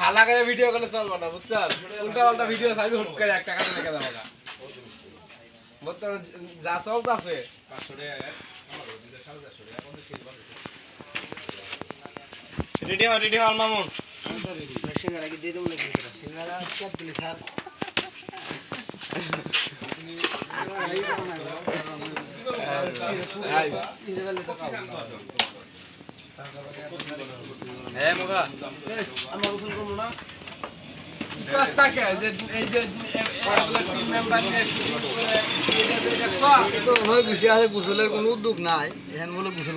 ভালো করে ভিডিও করলে চলবো না বুঝছ উল্টা পাল্টা ভিডিও ছাড়বি হুট করে একটা কাজ লেগে যাব না বর্তমানে যা চলতেছে রেডি হও রেডি হও মামুন সিঙ্গারা? কি দিয়ে দেবো নাকি সিঙ্গারা? চাপ দিলে স্যার হ্যাঁ মুগা আমরা গোসল করব না কাজটাকে যে এই যে টিম মেম্বার নিয়ে শুটিং করে এটা তো এটা কর। তো হয় বসে আছে গোসলের কোনো উদ্যোগ নাই এখান বলে গোসল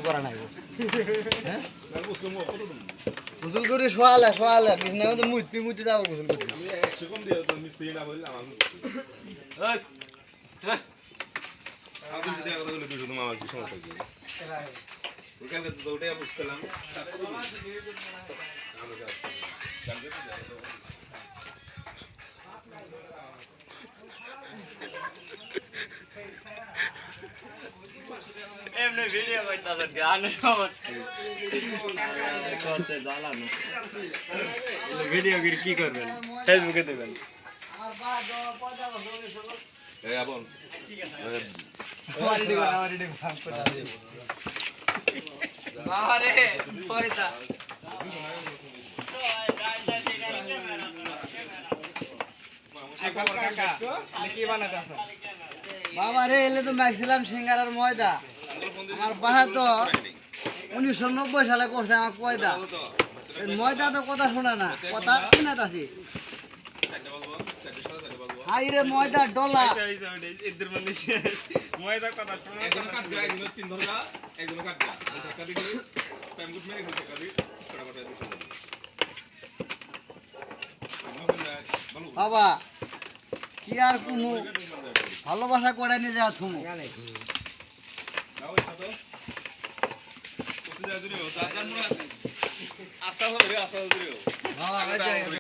করা নাই হ্যাঁ গোসল করে শোয়ালে শোয়ালে বিছনা মধ্যে মুতপি মুতি যাব গোসল করতে এমনি ভিডিও করতেছে গানের সময় করতে জ্বালানো ভিডিও করে কি করবেন ফেসবুকে দেবেন বাবারে পয়সা বাবা রে, এলে তো মাইছিলাম সিঙ্গারার ময়দা। আমার বাসা তো উনিশশো নব্বই সালে করছে আমার এই ময়দা তো কথা শোনা না, কথা শুনাত আছি হাই রে ময়দা ডলা। ময়দা কথা তিন দিয়ে টাইম গুড মেরে দিয়ে ফটাফট বাবা কি আর কুমু ভালোবাসা করে নিয়ে যাওয়া থুমু। আস্তে আস্তে আস্তে